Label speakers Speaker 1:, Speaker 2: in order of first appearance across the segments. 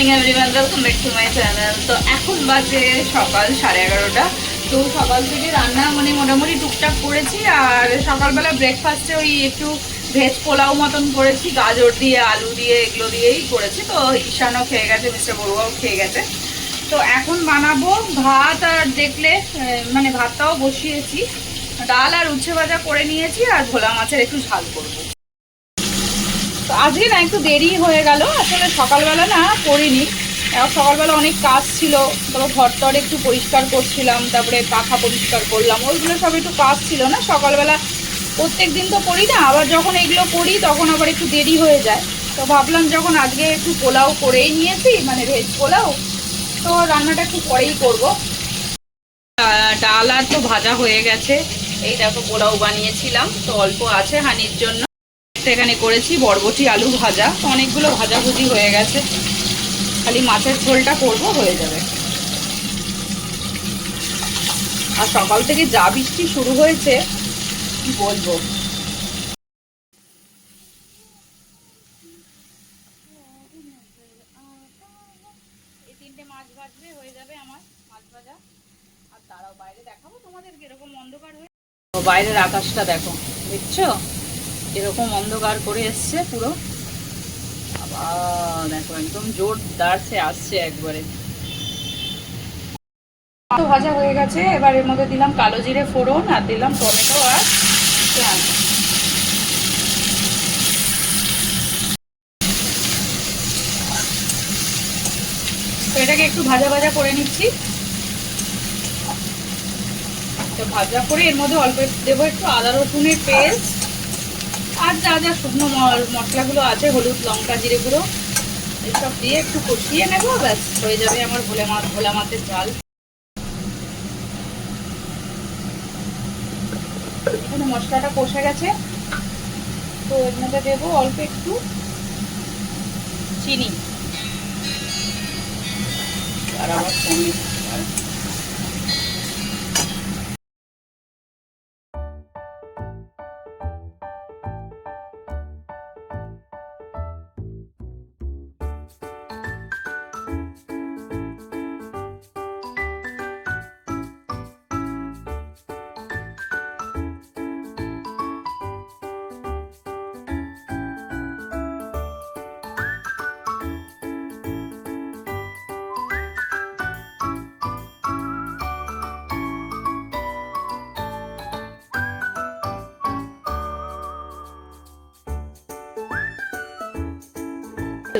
Speaker 1: Morning everyone welcome back to my channel তো এখন বাজে সকাল সাড়ে এগারোটা। তো সকাল থেকে রান্না মানে মোটামুটি টুকটাক করেছি, আর সকালবেলা ব্রেকফাস্টে ওই একটু ভেজ পোলাও মতন করেছি, গাজর দিয়ে, আলু দিয়ে, এগুলো দিয়েই করেছি। তো ঈশানও খেয়ে গেছে, মিস্টার বড়ুয়াও খেয়ে গেছে। তো এখন বানাবো ভাত, আর দেখলে মানে ভাতটাও বসিয়েছি। ডাল আর উচ্ছে ভাজা করে নিয়েছি, আর ভোলা মাছের একটু ঝাল করব। তো আজকে না একটু দেরি হয়ে গেল, আসলে সকালবেলা না করিনি। সকালবেলা অনেক কাজ ছিল, তারপর ঘর টর একটু পরিষ্কার করছিলাম, তারপরে পাখা পরিষ্কার করলাম, ওইগুলো সব একটু কাজ ছিল না, সকালবেলা প্রত্যেক দিন তো করি না, আবার যখন এগুলো করি তখন আবার একটু দেরি হয়ে যায়। তো ভাবলাম যখন আজকে একটু পোলাও করেই নিয়েছি মানে ভেজ পোলাও, তো রান্নাটা একটু পরেই করব। ডাল আর তো ভাজা হয়ে গেছে, এই দেখো পোলাও বানিয়েছিলাম, তো অল্প আছে হানির জন্য। এখানে করেছি বরবটি আলু ভাজা। অনেকগুলো ভাজাভুজি হয়ে গেছে। খালি মাছের ঝোলটা করব হয়ে যাবে। আর সকাল থেকে যা বৃষ্টি শুরু হয়েছে কি বলব? এই তিনটে মাছ ভাজবে হয়ে যাবে আমার মাছ ভাজা। আর তারাও বাইরে দেখাবো অন্ধকার হয়ে বাইরের আকাশটা দেখো দেখছ? এরকম অন্ধকার করে এসছে পুরো। আবার দেখো, একদম জোরদার সে আসছে একবারে। তো ভাজা হয়ে গেছে, এবার এর মধ্যে দিলাম কালো জিরে ফোড়ন আর দিলাম টমেটো আর পেঁয়াজ। এটাকে একটু ভাজা ভাজা করে নিচ্ছি। তো ভাজা করে এর মধ্যে অল্প, দেবো একটু আদা রসুনের পেস্ট। আর যা যা শুকনো মশলাগুলো আছে, হলুদ, লঙ্কা, জিরে গুঁড়ো, এসব দিয়ে একটু কষিয়ে নেব, ব্যাস, হয়ে যাবে আমার ভোলে মাছ ভোলা মাছের ঝাল। এখানে মশলাটা কষে গেছে, তো এর মধ্যে দেবো অল্প একটু চিনি। আর আবার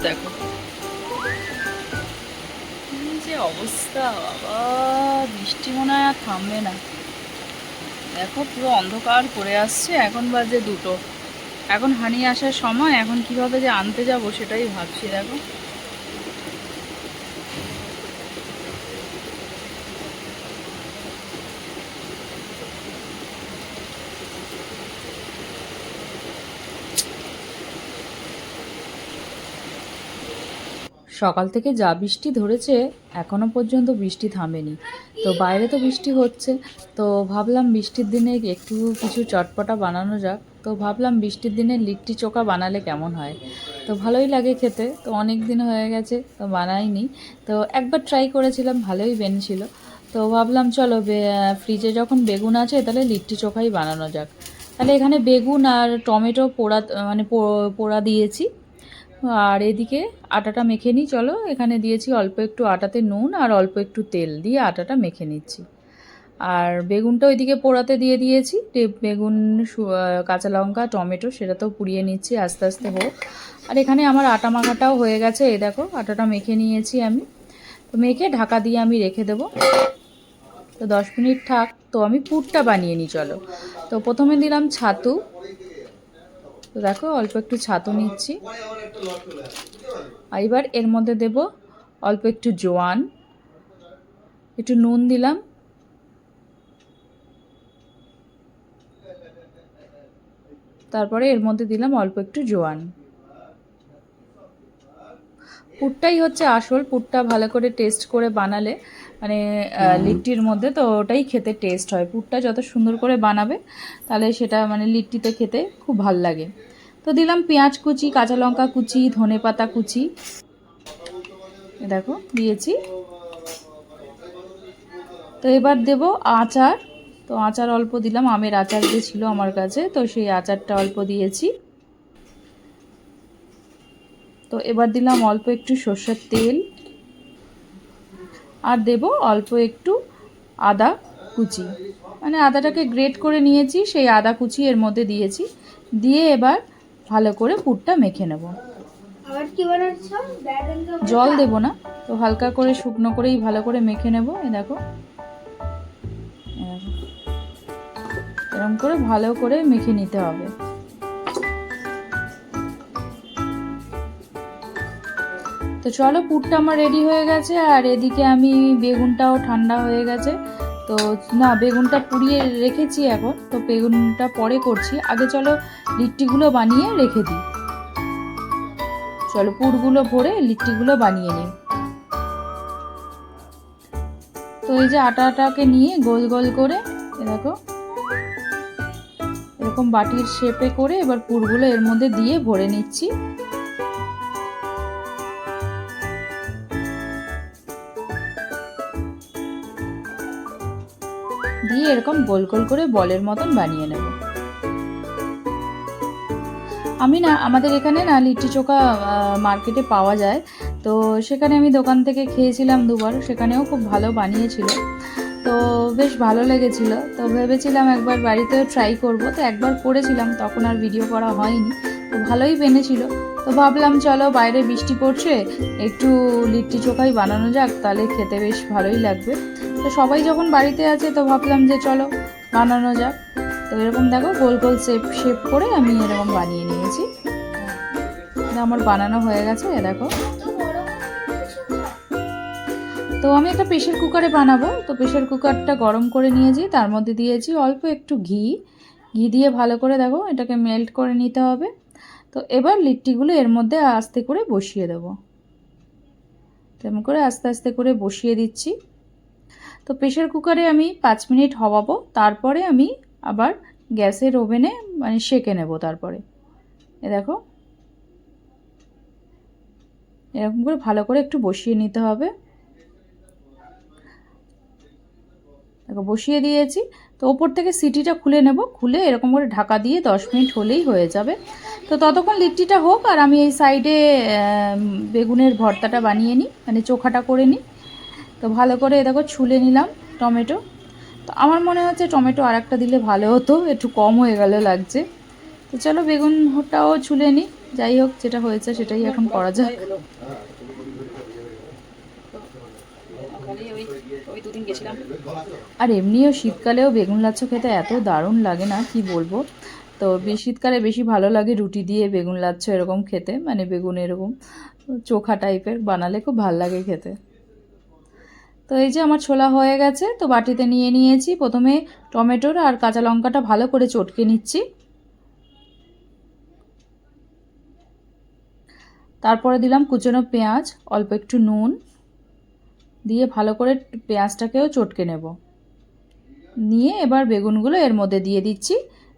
Speaker 1: দেখো। যে অবস্থা, বাবা। বৃষ্টি মনে হয় আর থামবে না। দেখো, পুরো অন্ধকার করে আসছে, এখন বাজে দুটো। এখন হানি আসার সময়, এখন কীভাবে যে আনতে যাব সেটাই ভাবছি, দেখো। সকাল থেকে যা বৃষ্টি ধরেছে, এখনও পর্যন্ত বৃষ্টি থামেনি। তো বাইরে তো বৃষ্টি হচ্ছে। তো ভাবলাম বৃষ্টির দিনে একটু কিছু চটপটা বানানো যাক। তো ভাবলাম বৃষ্টির দিনে লিট্টি চোখা বানালে কেমন হয়? তো ভালোই লাগে খেতে। তো অনেক দিন হয়ে গেছে, তো বানাইনি। তো একবার ট্রাই করেছিলাম, ভালোই বেনছিল। তো ভাবলাম চলো ফ্রিজে যখন বেগুন আছে, তাহলে লিট্টি চোখাই বানানো যাক। তাহলে এখানে বেগুন আর টমেটো পোড়া মানে পোড়া দিয়েছি। আর এদিকে আটাটা মেখে নিই, চলো। এখানে দিয়েছি অল্প একটু আটাতে নুন আর অল্প একটু তেল দিয়ে আটাটা মেখে নিচ্ছি। আর বেগুনটা ওইদিকে পোড়াতে দিয়ে দিয়েছি। বেগুন কাঁচা লঙ্কা, টমেটো সেটা তো পুড়িয়ে নিচ্ছি আস্তে আস্তে হোক। আর এখানে আমার আটা মাখাটাও হয়ে গেছে, এই দেখো, আটাটা মেখে নিয়েছি আমি। তো মেখে ঢাকা দিয়ে আমি রেখে দেবো। তো দশ মিনিট থাক, তো আমি পুরটা বানিয়ে নিই, চলো। তো প্রথমে দিলাম ছাতু। তো দেখো, অল্প একটু ছাতু নিচ্ছি। আর এবার এর মধ্যে দেব অল্প একটু জোয়ান। একটু নুন দিলাম। তারপরে এর মধ্যে দিলাম অল্প একটু জোয়ান। পুরটাই হচ্ছে আসল পুরটা ভালো করে টেস্ট করে বানালে মানে লিট্টির মধ্যে তো ওটাই খেতে টেস্ট হয়। পুরটা যত সুন্দর করে বানাবে তাহলে সেটা মানে লিট্টিতে খেতে খুব ভালো লাগে। তো দিলাম পেঁয়াজ কুচি কাঁচা লঙ্কা কুচি ধনে পাতা কুচি। দেখো দিয়েছি। তো এবার দেব আচার। তো আচার অল্প দিলাম আমের আচার যে ছিল আমার কাছে তো সেই আচারটা অল্প দিয়েছি। তো এবার দিলাম অল্প একটু সর্ষের তেল। আর দেব অল্প একটু আদা কুচি। মানে আদাটাকে গ্রেট করে নিয়েছি সেই আদা কুচি এর মধ্যে দিয়েছি। দিয়ে এবার ভালো করে পুরটা মেখে নেব। জল দেব না তো হালকা করে শুকনো করেই ভালো করে মেখে নেব এ দেখো। এরকম করে ভালো করে মেখে নিতে হবে। তো চলো পুরটা আমার রেডি হয়ে গেছে, আর এদিকে আমি বেগুনটাও ঠান্ডা হয়ে গেছে। তো না, বেগুনটা পুড়িয়ে রেখেছি এখন, তো বেগুনটা পরে করছি। আগে চলো লিট্টিগুলো বানিয়ে রেখে দিই। চলো পুরগুলো ভরে লিট্টিগুলো বানিয়ে নিই। তো এই যে আটাটাকে নিয়ে গোল গোল করে, এ দেখো, এরকম বাটির শেপে করে এবার পুরগুলো এর মধ্যে দিয়ে ভরে নিচ্ছি। দিয়ে এরকম গোল গোল করে বলের মতন বানিয়ে নেব। আমি না, আমাদের এখানে না লিট্টি চোখা মার্কেটে পাওয়া যায়। তো সেখানে আমি দোকান থেকে খেয়েছিলাম দুবার, সেখানেও খুব ভালো বানিয়েছিল। তো বেশ ভালো লেগেছিল। তো ভেবেছিলাম একবার বাড়িতেও ট্রাই করব। তো একবার করেছিলাম, তখন আর ভিডিও করা হয়নি। তো ভালোই বেনেছিল। তো ভাবলাম, চলো বাইরে বৃষ্টি পড়ছে, একটু লিট্টি চোখাই বানানো যাক, তাহলে খেতে বেশ ভালোই লাগবে। তো সবাই যখন বাড়িতে আছে তো ভাবলাম যে চলো বানানো যাক। তো এরকম দেখো গোল গোল শেপ শেপ করে আমি এরকম বানিয়ে নিয়েছি। আমার বানানো হয়ে গেছে দেখো। তো আমি একটা প্রেশার কুকারে বানাবো। তো প্রেশার কুকারটা গরম করে নিয়েছি, তার মধ্যে দিয়েছি অল্প একটু ঘি। ঘি দিয়ে ভালো করে দেখো, এটাকে মেল্ট করে নিতে হবে। তো এবার লিট্টিগুলো এর মধ্যে আস্তে করে বসিয়ে দেবো। তেমন করে আস্তে আস্তে করে বসিয়ে দিচ্ছি। তো প্রেশার কুকারে আমি পাঁচ মিনিট হওয়াবো তারপরে আমি আবার গ্যাসের ওভেনে মানে সেকে নেব তারপরে। এ দেখো। এরকম করে ভালো করে একটু বসিয়ে নিতে হবে। দেখো, বসিয়ে দিয়েছি। তো ওপর থেকে সিটিটা খুলে নেব, খুলে এরকম করে ঢাকা দিয়ে দশ মিনিট হলেই হয়ে যাবে। তো ততক্ষণ লিট্টিটা হোক আর আমি এই সাইডে বেগুনের ভর্তাটা বানিয়ে নিই মানে চোখাটা করে নিই। তো ভালো করে এ দেখো ছুলে নিলাম টমেটো। তো আমার মনে হচ্ছে টমেটো আর একটা দিলে ভালো হতো, একটু কম হয়ে গেল লাগছে। তো চলো বেগুনটাও ছুলে নিই যাই হোক যেটা হয়েছে সেটাই এখন করা যাক। আর এমনিও শীতকালেও বেগুন লাচ্ছ খেতে এত দারুণ লাগে না, কি বলব? তো শীতকালে বেশি ভালো লাগে রুটি দিয়ে বেগুন লাচ্ছ এরকম খেতে মানে বেগুন এরকম চোখা টাইপের বানালে খুব ভালো লাগে খেতে। তো এই যে আমার ছোলা হয়ে গেছে, তো বাটিতে নিয়ে নিয়েছি। প্রথমে টমেটোর আর কাঁচা লঙ্কাটা ভালো করে চটকে নিচ্ছি। তারপরে দিলাম কুচনো পেঁয়াজ, অল্প একটু নুন। দিয়ে ভালো করে পেঁয়াজটাকেও চটকে নেব। নিয়ে এবার বেগুনগুলো এর মধ্যে দিয়ে দিচ্ছি।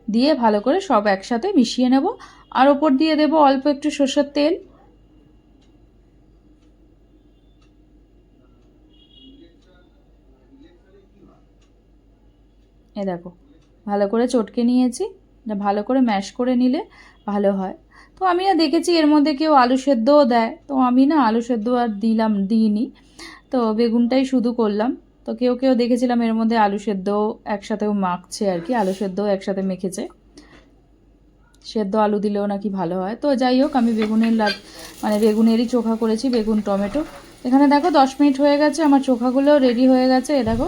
Speaker 1: দিয়ে ভালো করে সব একসাথে মিশিয়ে নেব। আর ওপর দিয়ে দেব অল্প একটু সর্ষের তেল। এ দেখো, ভালো করে চটকে নিয়েছি ভালো করে ম্যাশ করে নিলে ভালো হয়। তো আমি না দেখেছি এর মধ্যে কেউ আলু সেদ্ধও দেয়, তো আমি না আলু সেদ্ধ আর দিলাম, দিইনি। তো বেগুনটাই শুধু করলাম, তো কেউ কেউ দেখেছিলাম এর মধ্যে আলু সেদ্ধও একসাথেও মাখছে আর কি, আলু সেদ্ধও একসাথে মেখেছে। সেদ্ধ আলু দিলেও নাকি ভালো হয়। তো যাই হোক, আমি বেগুনের লাগ মানে বেগুনেরই চোখা করেছি, বেগুন, টমেটো। এখানে দেখো দশ মিনিট হয়ে গেছে, আমার চোখাগুলো রেডি হয়ে গেছে, এ দেখো।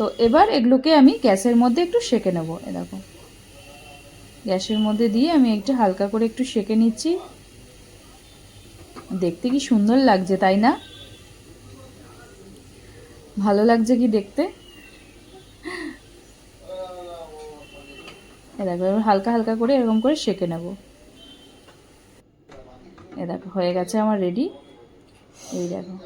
Speaker 1: তো এবার এগুলোকে আমি গ্যাসের মধ্যে একটু সেকে নেব, এ দেখো। গ্যাসের মধ্যে দিয়ে আমি একটু হালকা করে একটু সেকে নিচ্ছি। দেখতে কি সুন্দর লাগছে, তাই না? ভালো লাগছে কি দেখতে? এ দেখো, এবার হালকা হালকা করে এরকম করে সেকে নেব। এ দেখো, হয়ে গেছে আমার রেডি। এই দেখো।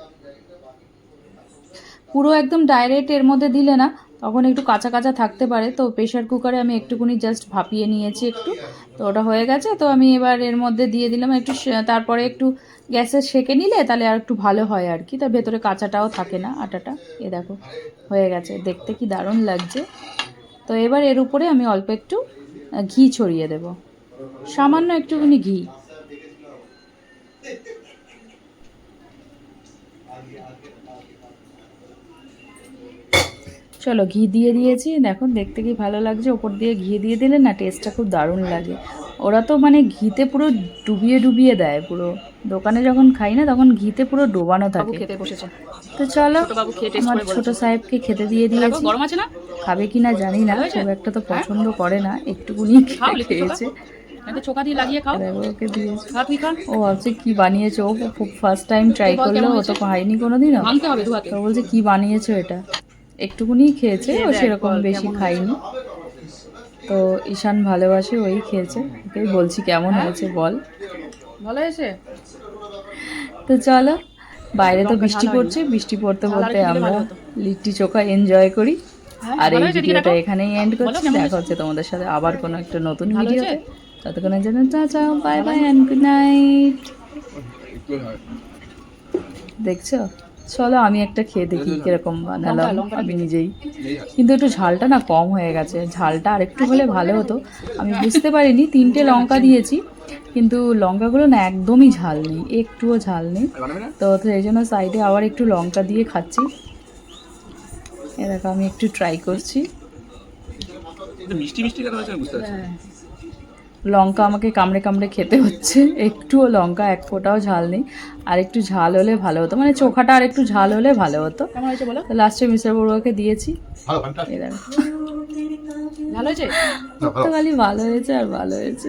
Speaker 1: পুরো একদম ডাইরেক্ট এর মধ্যে দিলে না, তখন একটু কাঁচা কাঁচা থাকতে পারে। তো প্রেশার কুকারে আমি একটুকুনি জাস্ট ভাপিয়ে নিয়েছি একটু। তো ওটা হয়ে গেছে, তো আমি এবার এর মধ্যে দিয়ে দিলাম একটু তারপরে একটু গ্যাসে সেকে নিলে তাহলে আর একটু ভালো হয় আর কি। তার ভেতরে কাঁচাটাও থাকে না আটাটা। এ দেখো, হয়ে গেছে। দেখতে কি দারুণ লাগছে। তো এবার এর উপরে আমি অল্প একটু ঘি ছড়িয়ে দেব। সামান্য একটুখানি ঘি। চলো ঘি দিয়ে দিয়েছি। দেখো দেখতে কি ভালো লাগছে। ওপর দিয়ে ঘি দিয়ে দিলে না টেস্টটা খুব দারুণ লাগে। ওরা তো মানে ঘিতে পুরো ডুবিয়ে ডুবিয়ে দেয় পুরো। দোকানে যখন খাই না তখন ঘিতে পুরো ডোবানো থাকে।
Speaker 2: খেতে বসেছে।
Speaker 1: তো চলো আমার ছোট সাহেবকে খেতে দিয়ে দিয়েছি।
Speaker 2: গরম আছে না?
Speaker 1: খাবে কি না জানি না খুব একটা তো পছন্দ করে না একটুকুনি খেয়েছে।
Speaker 2: চোখা দিয়ে লাগিয়ে খাও।
Speaker 1: ওকে দিয়েছি।
Speaker 2: খা
Speaker 1: ও ভাবছে কি বানিয়েছো ও খুব ফার্স্ট টাইম ট্রাই করল ও তো কোনোদিনও। তো বলছে কি বানিয়েছো এটা? একটুকুনি খেয়েছে ও সেরকম বেশি খাইনি তো ঈশান ভালোবাসে ওই খেয়েছে। ওকেই বলছি কেমন
Speaker 2: হ্যাঁ?
Speaker 1: হয়েছে বল।
Speaker 2: ভালো হয়েছে?
Speaker 1: তো চলো বাইরে তো বৃষ্টি পড়ছে বৃষ্টি পড়তে পড়তে আমরা লিট্টি চোখা এনজয় করি।
Speaker 2: হ্যাঁ,
Speaker 1: আর এই ভিডিওটা এখানেই এন্ড করছি। দেখা হচ্ছে তোমাদের সাথে আবার কোনো একটা নতুন ভিডিওতে।
Speaker 2: হয়েছে?
Speaker 1: ততক্ষণের জন্য চা চা bye bye and good night দেখছ? চলো আমি একটা খেয়ে দেখি কীরকম বানালাম। আমি নিজেই। কিন্তু একটু ঝালটা না কম হয়ে গেছে। ঝালটা আর একটু হলে ভালো হতো। আমি বুঝতে পারিনি তিনটে লঙ্কা দিয়েছি। কিন্তু লঙ্কাগুলো না একদমই ঝাল নেই একটুও ঝাল নেই। তো সেই জন্য সাইডে আবার একটু লঙ্কা দিয়ে খাচ্ছি। এ দেখো আমি একটু ট্রাই করছি।
Speaker 3: মিষ্টি মিষ্টি বুঝতে।
Speaker 1: লঙ্কা আমাকে কামড়ে কামড়ে খেতে হচ্ছে। একটুও লঙ্কা এক ফোঁটাও ঝাল নেই। আর একটু ঝাল হলে ভালো হতো। মানে চোখাটা আর একটু ঝাল হলে ভালো হতো।
Speaker 2: কেমন হয়েছে বলো?
Speaker 1: তো লাস্টে মিস্টার বড়ুয়াকে দিয়েছি।
Speaker 2: হয়েছে?
Speaker 3: ভালো।
Speaker 1: হয়েছে আর
Speaker 2: ভালো হয়েছে?